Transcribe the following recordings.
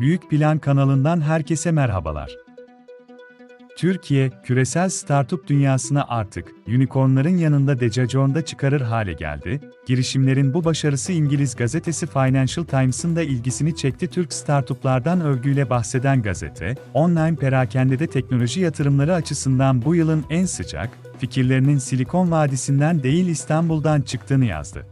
Büyük Plan kanalından herkese merhabalar. Türkiye, küresel startup dünyasına artık unicornların yanında decacorn'da çıkarır hale geldi. Girişimlerin bu başarısı İngiliz gazetesi Financial Times'ın da ilgisini çekti. Türk startuplardan övgüyle bahseden gazete, online perakendede teknoloji yatırımları açısından bu yılın en sıcak, fikirlerinin Silikon Vadisi'nden değil İstanbul'dan çıktığını yazdı.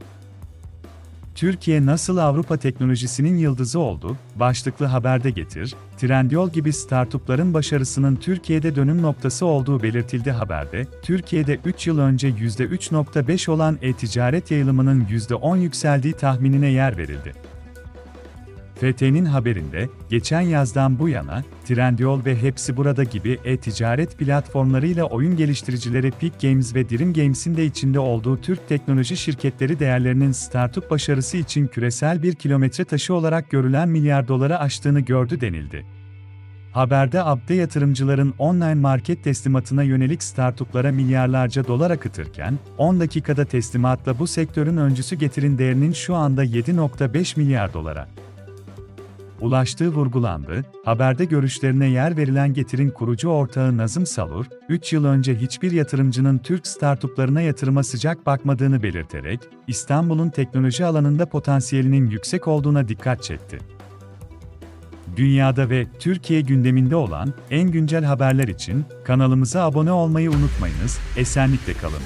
Türkiye nasıl Avrupa teknolojisinin yıldızı oldu? Başlıklı haberde getir, Trendyol gibi startupların başarısının Türkiye'de dönüm noktası olduğu belirtildi haberde. Türkiye'de 3 yıl önce %3.5 olan e-ticaret yayılımının %10 yükseldiği tahminine yer verildi. FT'nin haberinde, geçen yazdan bu yana, Trendyol ve Hepsi Burada gibi e-ticaret platformlarıyla oyun geliştiricileri Peak Games ve Dream Games'in de içinde olduğu Türk teknoloji şirketleri değerlerinin startup başarısı için küresel bir kilometre taşı olarak görülen milyar doları aştığını gördü denildi. Haberde Abde yatırımcıların online market teslimatına yönelik startuplara milyarlarca dolar akıtırken, 10 dakikada teslimatla bu sektörün öncüsü getirin değerinin şu anda 7.5 milyar dolara ulaştığı vurgulandı. Haberde görüşlerine yer verilen Getir'in kurucu ortağı Nazım Salur, 3 yıl önce hiçbir yatırımcının Türk startuplarına yatırıma sıcak bakmadığını belirterek, İstanbul'un teknoloji alanında potansiyelinin yüksek olduğuna dikkat çekti. Dünyada ve Türkiye gündeminde olan en güncel haberler için kanalımıza abone olmayı unutmayınız, esenlikle kalın.